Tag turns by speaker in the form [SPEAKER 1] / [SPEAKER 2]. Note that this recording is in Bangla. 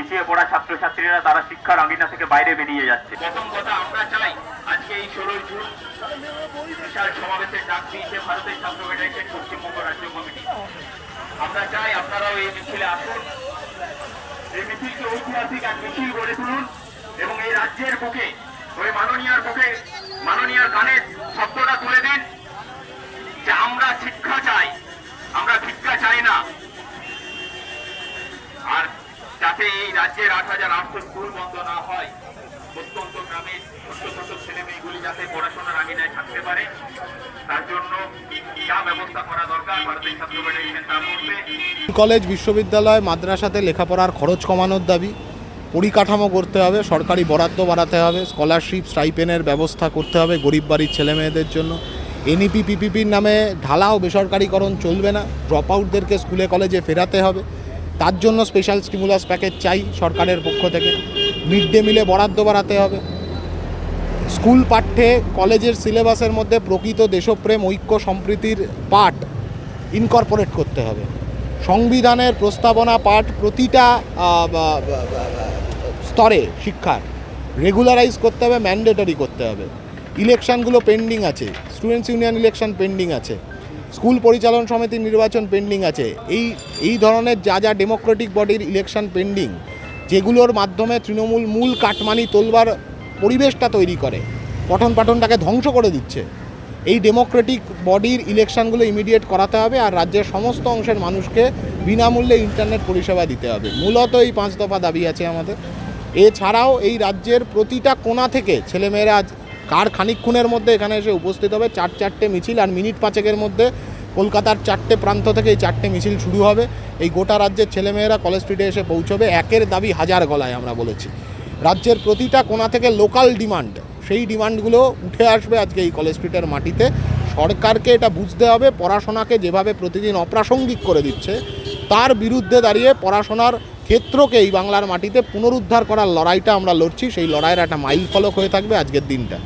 [SPEAKER 1] পিছিয়ে পড়া ছাত্রছাত্রীরা তারা শিক্ষার আঙ্গিনা থেকে বাইরে বেরিয়ে যাচ্ছে। প্রথম কথা আমরা চাই, আজকে এই ষোলোই জুন বিশাল সমাবেশের ডাক দিয়েছে ভারতের ছাত্র ফেডারেশন পশ্চিমবঙ্গ রাজ্য কমিটি। আমরা চাই আপনারাও এই মিছিলে আসুন। এই মিছিলকে ঐতিহাসিক এক মিছিল গড়ে তুলুন এবং এই রাজ্যের বুকে, ওই মাননীয়ার বুকে, মাননীয়ার কানের শব্দটা তুলে দিন যে আমরা শিক্ষা চাই আমরা ভিক্ষা চাই না আর যাতে এই রাজ্যের আট হাজার আটশো স্কুল বন্ধ না হয়, প্রত্যন্ত গ্রামের ছোট্ট ছোট্ট ছেলে মেয়েগুলি যাতে পড়াশোনার আঙিনায় থাকতে পারে, তার জন্য
[SPEAKER 2] কলেজ, বিশ্ববিদ্যালয়, মাদ্রাসাতে লেখাপড়ার খরচ কমানোর দাবি, পরিকাঠামো করতে হবে, সরকারি বরাদ্দ বাড়াতে হবে স্কলারশিপ স্টাইপেনের ব্যবস্থা করতে হবে গরিব বাড়ির ছেলে মেয়েদের জন্য। এনইপি পিপিপির নামে ঢালাও বেসরকারিকরণ চলবে না ড্রপ আউটদেরকে স্কুলে, কলেজে ফেরাতে হবে। তার জন্য স্পেশাল স্টিমুলাস প্যাকেজ চাই সরকারের পক্ষ থেকে। মিড ডে মিলে বরাদ্দ বাড়াতে হবে। স্কুল পাঠ্যে কলেজের সিলেবাসের মধ্যে প্রকৃত দেশপ্রেম, ঐক্য, সম্প্রীতির পাঠ ইনকর্পোরেট করতে হবে। সংবিধানের প্রস্তাবনা পাঠ প্রতিটা স্তরে শিক্ষার রেগুলারাইজ করতে হবে ম্যান্ডেটরি করতে হবে। ইলেকশনগুলো পেন্ডিং আছে। স্টুডেন্টস ইউনিয়ন ইলেকশন পেন্ডিং আছে। স্কুল পরিচালন সমিতির নির্বাচন পেন্ডিং আছে। এই এই ধরনের যা যা ডেমোক্রেটিক বডির ইলেকশন পেন্ডিং, যেগুলোর মাধ্যমে তৃণমূল মূল কাটমানি তোলবার পরিবেশটা তৈরি করে, পঠন পাঠনটাকে ধ্বংস করে দিচ্ছে। এই ডেমোক্রেটিক বডির ইলেকশনগুলো ইমিডিয়েট করাতে হবে আর রাজ্যের সমস্ত অংশের মানুষকে বিনামূল্যে ইন্টারনেট পরিষেবা দিতে হবে। মূলত এই পাঁচ দফা দাবি আছে আমাদের। এছাড়াও এই রাজ্যের প্রতিটা কোণা থেকে ছেলেমেয়েরা আজ কার খানিক্ষণের মধ্যে এখানে এসে উপস্থিত হবে? চার চারটে মিছিল আর মিনিট পাঁচেকের মধ্যে কলকাতার চারটে প্রান্ত থেকে এই চারটে মিছিল শুরু হবে। এই গোটা রাজ্যের ছেলেমেয়েরা কলেজ স্ট্রিটে এসে পৌঁছবে। একের দাবি হাজার গলায় আমরা বলেছি। রাজ্যের প্রতিটা কোণা থেকে লোকাল ডিমান্ড, সেই ডিমান্ডগুলো উঠে আসবে আজকে এই কলেজ স্ট্রিটের মাটিতে। সরকারকে এটা বুঝতে হবে, পড়াশোনাকে যেভাবে প্রতিদিন অপ্রাসঙ্গিক করে দিচ্ছে, তার বিরুদ্ধে দাঁড়িয়ে পড়াশোনার ক্ষেত্রকে এই বাংলার মাটিতে পুনরুদ্ধার করার লড়াইটা আমরা লড়ছি। সেই লড়াইয়ের একটা মাইল ফলক হয়ে থাকবে আজকের দিনটা।